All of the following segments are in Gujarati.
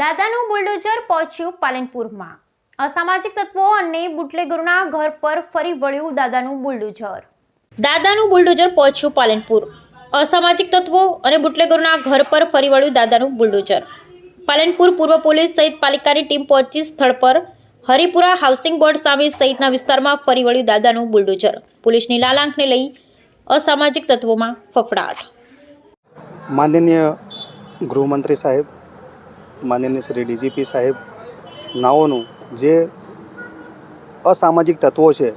દાદાનું બુલડોઝર પહોંચ્યું પાલનપુરમાં. અસામાજિક તત્વો અને બુટલેગરોના ઘર પર ફરી વળ્યું દાદાનું બુલડોઝર. દાદાનું બુલડોઝર પહોંચ્યું પાલનપુર. અસામાજિક તત્વો અને બુટલેગરોના ઘર પર ફરી વળ્યું દાદાનું બુલડોઝર. પાલનપુર પૂર્વ પોલીસ સહિત પાલિકાની ટીમ પહોંચી સ્થળ પર હરિપુરા હાઉસિંગ બોર્ડ સામે સહિતના વિસ્તારમાં ફરી વળ્યું દાદાનું બુલડોઝર. પોલીસની લાલાંકને લઈ અસામાજિક તત્વોમાં ફફડાટ. માનનીય ગૃહમંત્રી સાહેબ માનનીય શ્રી ડીજીપી સાહેબ નાઓનું જે અસામાજિક તત્વો છે,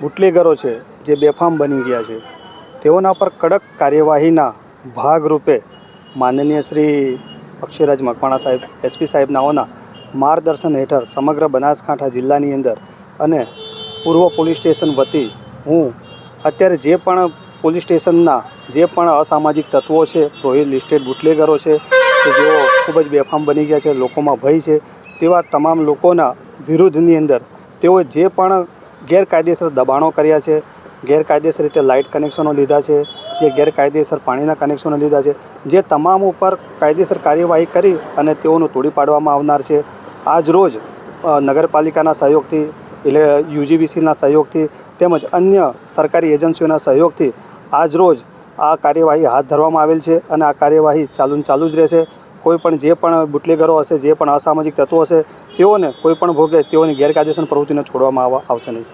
બુટલેગરો છે, જે બેફામ બની ગયા છે, તેઓના પર કડક કાર્યવાહીના ભાગરૂપે માનનીય શ્રી અક્ષયરાજ મકવાણા સાહેબ, એસપી સાહેબ નાઓના માર્ગદર્શન હેઠળ સમગ્ર બનાસકાંઠા જિલ્લાની અંદર અને પૂર્વ પોલીસ સ્ટેશન વતી હું અત્યારે જે પણ પોલીસ સ્ટેશનના જે પણ અસામાજિક તત્વો છે પ્રોહિત લિસ્ટેડ બુટલેગરો છે કે જેઓ ખૂબ જ બેફામ બની ગયા છે, લોકોમાં ભય છે, તેવા તમામ લોકોના વિરુદ્ધની અંદર તેઓએ જે પણ ગેરકાયદેસર દબાણો કર્યા છે, ગેરકાયદેસર રીતે લાઇટ કનેક્શનો લીધા છે, જે ગેરકાયદેસર પાણીના કનેક્શનો લીધા છે, જે તમામ ઉપર કાયદેસર કાર્યવાહી કરી અને તેઓનું તોડી પાડવામાં આવનાર છે. આજ રોજ નગરપાલિકાના સહયોગથી, એટલે યુજીબીસીના સહયોગથી તેમજ અન્ય સરકારી એજન્સીઓના સહયોગથી આજ રોજ આ કાર્યવાહી હાથ ધરવામાં આવેલ છે અને આ કાર્યવાહી ચાલુ ચાલુ જ રહેશે. કોઈ પણ જે પણ બુટલેગરો હશે, જે પણ અસામાજિક તત્વો હશે, તેઓને કોઈ પણ ભોગે તેઓની ગેરકાયદેસર પ્રવૃત્તિને છોડવામાં આવશે નહીં.